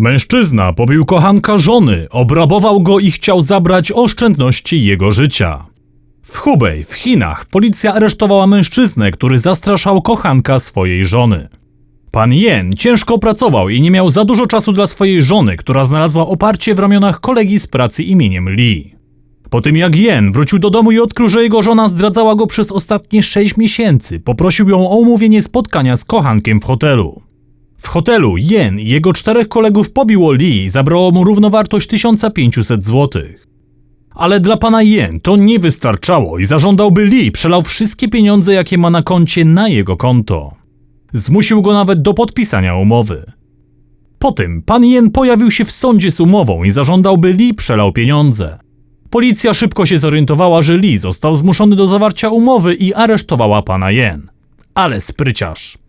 Mężczyzna pobił kochanka żony, obrabował go i chciał zabrać oszczędności jego życia. W Hubei, w Chinach, policja aresztowała mężczyznę, który zastraszał kochanka swojej żony. Pan Yen ciężko pracował i nie miał za dużo czasu dla swojej żony, która znalazła oparcie w ramionach kolegi z pracy imieniem Lee. Po tym jak Yen wrócił do domu i odkrył, że jego żona zdradzała go przez ostatnie 6 miesięcy, poprosił ją o umówienie spotkania z kochankiem w hotelu. W hotelu Yen i jego czterech kolegów pobiło Lee i zabrało mu równowartość 1500 zł. Ale dla pana Yen to nie wystarczało i zażądał, by Lee przelał wszystkie pieniądze, jakie ma na koncie, na jego konto. Zmusił go nawet do podpisania umowy. Po tym pan Yen pojawił się w sądzie z umową i zażądał, by Lee przelał pieniądze. Policja szybko się zorientowała, że Lee został zmuszony do zawarcia umowy i aresztowała pana Yen. Ale spryciarz.